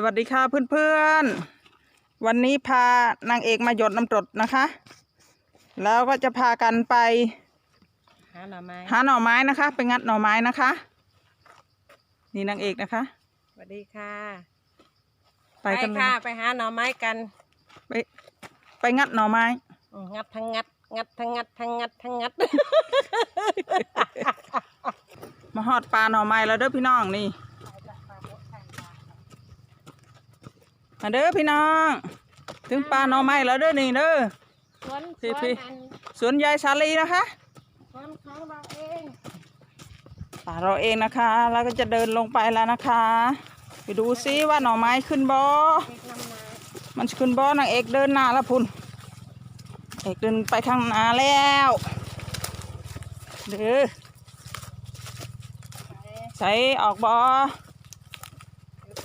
สวัสดีค่ะเพื่อนๆ วันนี้พานางเอกมาหยดน้ำกรดนะคะ แล้วก็จะพากันไป หาหน่อไม้หาหน่อไม้นะคะ ไปงัดหน่อไม้นะคะ นี่นางเอกนะคะ สวัสดีค่ะไปกันเลยค่ะไปหาหน่อไม้กันไปไปงัดหน่อไม้ อืมงัดทั้งงัด งัดทั้งงัดทั้งงัดทั้งงัด มาหอดปลาหน่อไม้แล้วเด้อพี่น้องนี่ มาเด้อพี่น้อง ถึงปลาหน่อไม้แล้วเด้อนี่เด้อ สวนสพี่วนพี่อันสวนยายชาลีนะคะ สวนของเราเองป่าเราเองนะคะ แล้วก็จะเดินลงไปแล้วนะคะ ไปดูซิว่าหน่อไม้ขึ้นบอเด็กนำนามันขึ้นบอนางเอกเดินหน้าแล้วพุ่นเอกเดินไปข้างหน้าแล้วเด้อไปใส่ออกบอ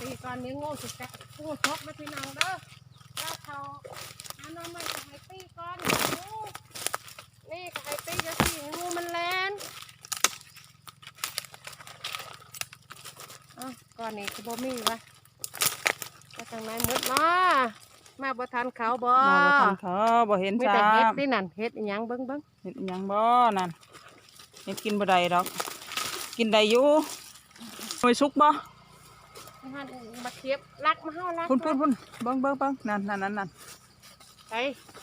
ตีก่อนเนี้ยงูสุดจักงูชกนะพี่น้องเด้อถ้าเขาหาหน่อไม้ก็ให้ตีก่อนงูนี่ก็ให้ตีจะสิงูมันแลนอ้าก่อนนี้คือบ่มีวะไปทางไหนหมดเนาะมาบ่ทันเขาบ่มาบ่ทันเขาบ่เห็นมีจ้าแต่เฮ็ดนี่นั่นเฮ็ดอีหยังเบิ่งเบิ่งเห็นหยังบ่นั่นเห็นกินบ่ได้ดอก กินได้อยู่หน่วยสุกบ่ หันมาเทียบรักมาเฮารักพุ่นพุ่นพุ่นเบิ่งเบิ่งเบิ่งนั่นนั่นนั่นนั่นไป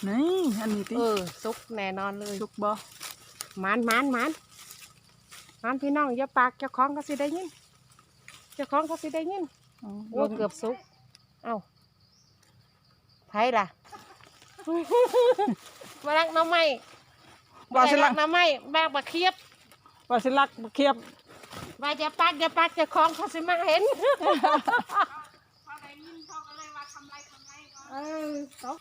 นี่อันนี้ติเออสุกแน่นอนเลยสุกบ่หมานหมานหมานหมานพี่น้องอย่าปากเจ้าของก็สิได้ยินเจ้าของก็สิได้ยินอ๋อโอ้เกือบสุกเอ้าไผล่ะมารักน้องไม้ว่าสิรัลักกน้องไม้แบกบักเคียบว่าสิลักเคียบ ว่าอย่าปากอย่าปากเจ้าของเขาสิมาเห็นเออเอา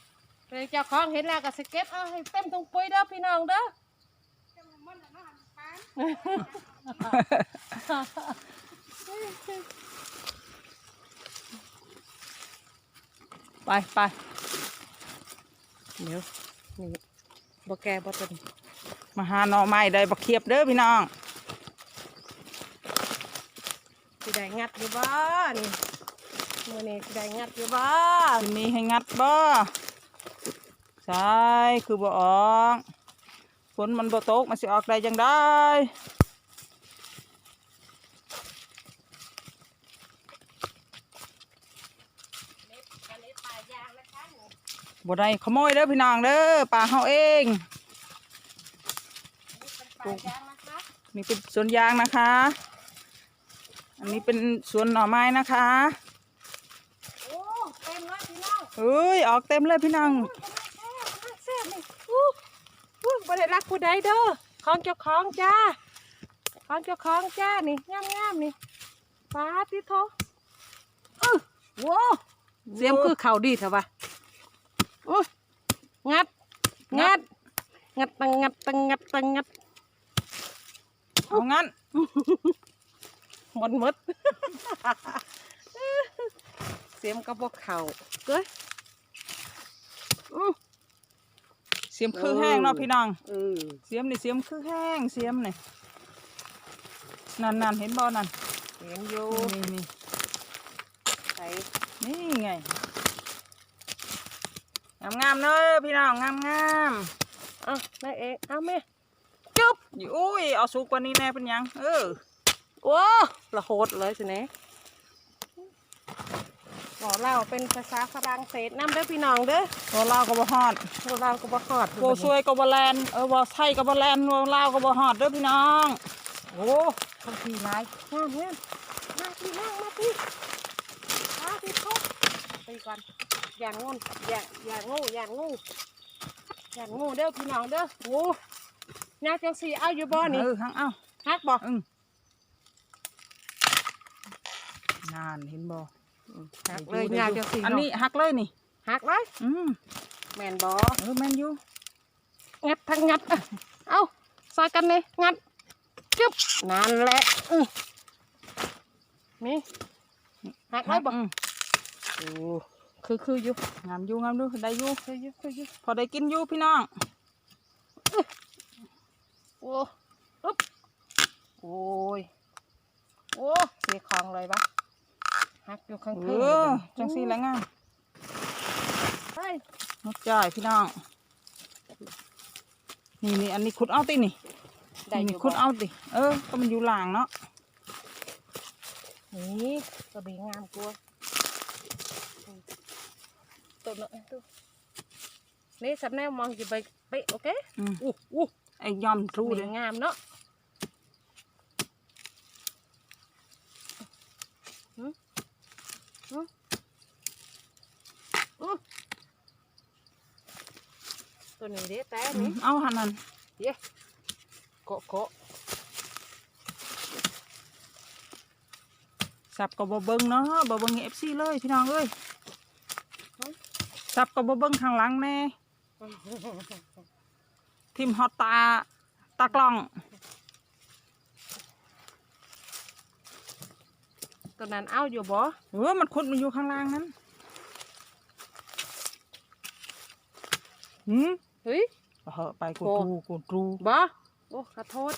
เลยเจ้าของเห็นแล้วก็สเก็บเอาให้เต็มตรงปุ้ยเด้อพี่น้องเด้อไปไปเดี๋ยวนี่บ่แกบ่ต้นมาหาหน่อไม้ได้บักเคียบเด้อพี่น้อง สิได้งัดอยู่บ่นี่มื้อนี้สิได้งัดอยู่บ่สิมีให้งัดบ่ใช่คือบ่ออกฝนมันบ่ตกมันสิออกได้จังได้บ่ได้ขโมยเด้อพี่น้องเด้อป่าเฮาเองปลายางนะคะนี่เป็นสวนยางนะคะ อันนี้เป็นสวนหน่อไม้นะคะโอ้เต็มเลยพี่น้องเอ้ยออกเต็มเลยพี่น้องแซ่บนี่อู้อู้บ่ได้รักผู้ใดเด้อของเจ้าของจ้าของเจ้าของจ้านี่งามๆนี่ฟ้าติโทอื้อโว้เสียมคือเข่าดีเถอะวะอู้งัดงัดงัดตังงัดตังงัดตังงัดเอางั้น หมดหมดเสียมก็บอกเข่าเอ้ยอื้อเสียมคือแห้งเนาะพี่น้องเออเสียมนี่เสียมคือแห้งเสียมนี่นั่นนั่นเห็นบ่นั่นเห็นอยู่นี่นี่ใส่นี่ไงงามงามๆเนอะพี่น้องงามงามเอาแม่เองเอาแม่ๆจุ๊บอุ้ยเอาสุกกว่านี้แน่เป็นหยังเออ โอ้ละโหดเลยสิเนี่ยบอกเล่าเป็นภาษาฝรั่งเศสน้ำเด้อพี่น้องเด้อตัวลาวก็บ่ฮอดพวกเราก็บ่ฮอดโวซวยก็บ่แลนเออบ่ไทยก็บ่แลนโวลาวก็บ่ฮอดเด้อพี่น้อง โอ้ทำทีไรงามงามมาพี่นั่งมาพี่มาพี่ทุกตีก่อนอย่างงูอย่างอย่างงูอย่างงูอย่างงูเด้อพี่น้องเด้อโอ้ยาจังสีเอาอยู่บ่นี่เออหังเอาฮักบ่อึ้ง นานเห็นบ่หักเลยยาจังสีอันนี้หักเลยนี่หักเลยอืมแม่นบ่เออแม่นอยู่งัดทั้งงัดเอาซอยกันเลยงัดจึ๊บนั่นแหละอื้อมีหักเลยบ่อืมโอ้คือคืออยู่งามอยู่งามอยู่ได้อยู่คืออยู่คืออยู่พอได้กินอยู่พี่น้องโอ้อึ๊บโอ้ยโอ้เสียของเลยปะ หักอยู่ข้างเอเทิงอจังสีแล้วงามไปนกจ่ายพี่น้อง นี่นี่อันนี้ขุดเอาตินี่ได้อนี่ยู่ขุดบ่เอาติเออ ก็มันอยู่หลางเนาะนี่กระบี่งามกลัวตัวเนาะตัวนี่สำแนวมองจะไปไปโอเคอืมอู้อู้ไอ้ยอมรู้เลนี่ยงามเนาะหืมหืมอื้อ ตัวนี้เด้แต่อืนี่มเอาหันนั่นเย้เกาะเกาะสับกับบ่เบิ้งเนาะบ่เบิ้งเอฟซีเลยพี่น้องเอ้ยสับกับบ่เบิ้งข้างหลังแน่ทิมฮอตตาตากล้อง ตัวนั้นเอาอยู่บ่เออมันขุดมันอยู่ข้างล่างนั้นหืมเฮ้ยเอาเหอะไปกูโอ้ตรูกูตรูบ่โอ้ขอโทษ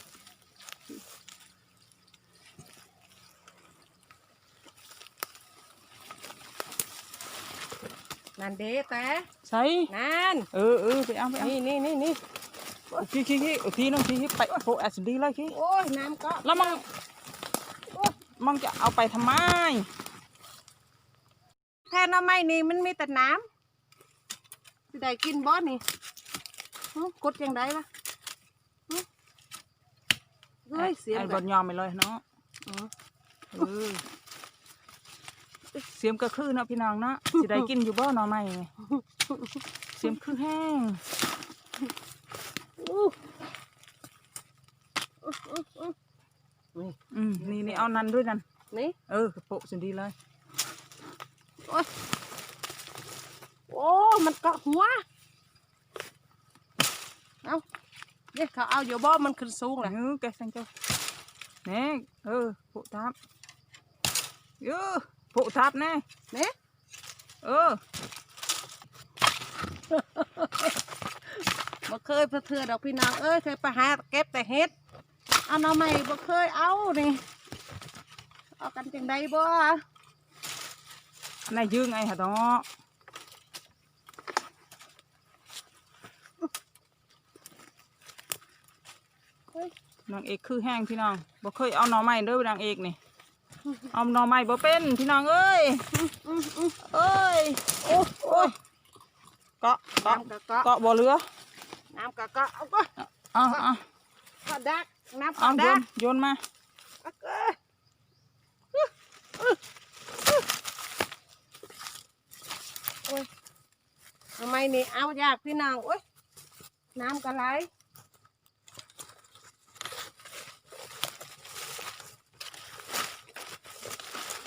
นั่นเด้แต่ใส่นั่นเออเออไปเอาไปเอานี่นี่นี่นี่ขี้ขี้ขี้ขี้น้องขี้ขี้ไปโฟแอสดีเลยขี้โอ้ยน้ำก็แล้วมึง มึงจะเอาไปทำไม แทนเอาไม่นี่มันมีแต่น้ำสิได้กินบ่นี่หึกดยังไงวะหึเฮ้ยเสียงไอ้แบบบนยอมไปเลยเนาะอ๋อเออเสียมก็คือเนาะพี่น้องเนาะสิได้กินอยู่บ่หน่อไม้ไงเสียมคือแห้งอู้อู้อู้อู้ นี่อืมนี่นี่เอานั่นด้วยนั่นนี่เออโปะสิดีเลยโอ้ยโอ้มันเกาะหัวเอาเดี๋ยวเขาเอาอยู่บ่มันขึ้นสูงเอแหละอแกสังเจ้าแน่เออโปะทับเออโปะทับแน่เนี่ยเออบ่เคยเพื่อเถื่อดอกพี่น้องเอ้ยเคยไปหาเก็บแต่เห็ด เอาหน่อไม้บ่เคยเอานี่เอากันจังใดบ่อันไหนยืงไอ้หะดอกเฮ้ยนางเอกคือแห้งพี่น้องบ่เคยเอาหน่อไม้เด้อนางเอกนี่ เอาหน่อไม้บ่เป็นพี่น้องเอ้ยอื้ออื้อเอ้ยโอ้โอ้ยเกาะเกาะน้ำกะเกาะเกาะบ่เหลือน้ำกะเกาะเอาก็เอาเอาขอดัก น้ำขเอาอโยดันกโยนมาเอาก็อื้ออื้ออื้อโอ้ยทำไมนี่เอายากพี่น้องโอ้ยน้ำกะไหล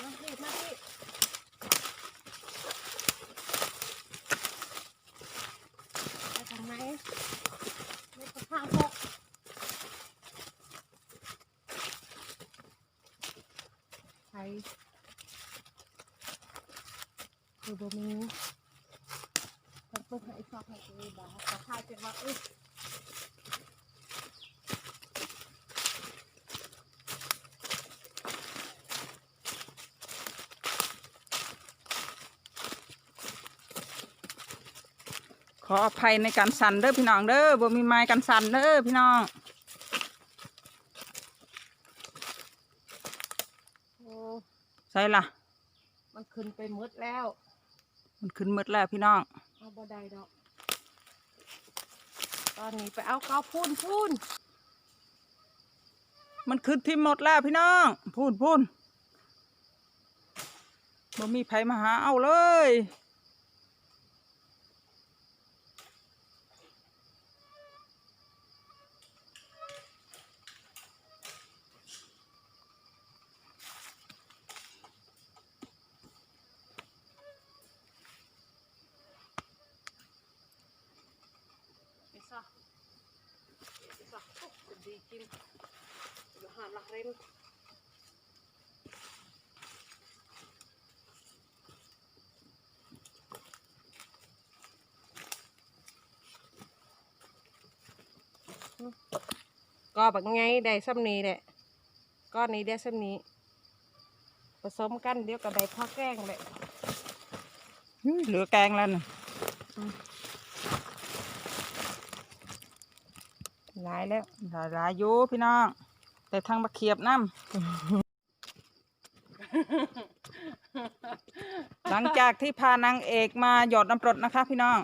มาสิมาสิไปทางไหนไม่ต้องข้างพก ไทยคือบ่มีต้องเปิดให้ชอบให้ตัวบ้าแต่ข้าวจะว่าเอ้ยขออภัยในการสั่นเด้อพี่น้องเด้อบ่มีไม้กันสั่นเด้อพี่น้อง โอ้ ใส่ล่ะมันขึ้นไปหมดแล้ว มันขึ้นหมดแล้วพี่น้องเอาบ่ได้ดอก ตอนนี้ไปเอาเกาพูนพูนมันขึ้นที่หมดแล้วพี่น้อง พูนพูนบ่มีไผมาหาเอาเลย ไปซะไปซะโอ้เป็นดีจริงเดี๋ยวหาหลักเรนก็แบบไงได้ซ้ำนี้แหละก้อนนี้ได้ซ้ำนี้โตสมกันเดี๋ยวก็ได้พ่อแกงเลยเหลือแกงแล้วน่ะ หลายแล้วหลายหลายอยู่พี่น้อง แต่ทางบักเขียบน้ำ หลังจากที่พานางเอกมาหยอดน้ำกรดนะคะ พี่น้อง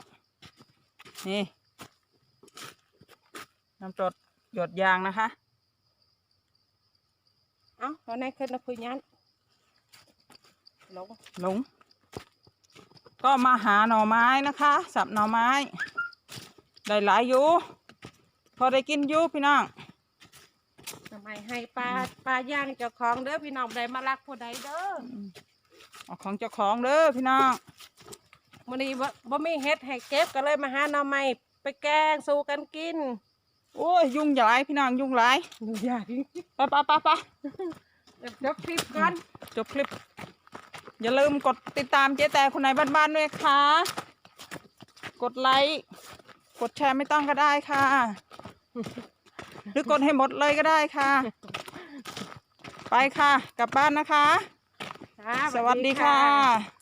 นี่ น้ำกรดหยดยางนะคะ เอ้าตอนนี้ขึ้นนะคุยยันลงหลง ก็มาหาหน่อไม้นะคะ สับหน่อไม้ ได้หลายอยู่พ อได้กินอยู่พี่น้องทำไมให้ปลาปลาย่างเจ้าของเด้อพี่น้องได้มารักผู้ใดเด้อเอาของเจ้าของเด้อพี่น้องมื้อนี้บ่บ่มีเฮ็ดให้เก็บก็เลยมาหาหน่อไม้ไปแกงสู่กันกิน โอ้ยยุงหลายพี่น้องยุงหลายดูใหญ่ไปไปไปไปเดี๋ยวคลิปกันจบคลิป อย่าลืมกดติดตามเจ๊แต่คนไหนบ้านๆด้วยค่ะ กดไลค์ กดแชร์ไม่ต้องก็ได้ค่ะ หรือกดให้หมดเลยก็ได้ค่ะ ไปค่ะ กลับบ้านนะคะค่ะสวัสดีค่ะ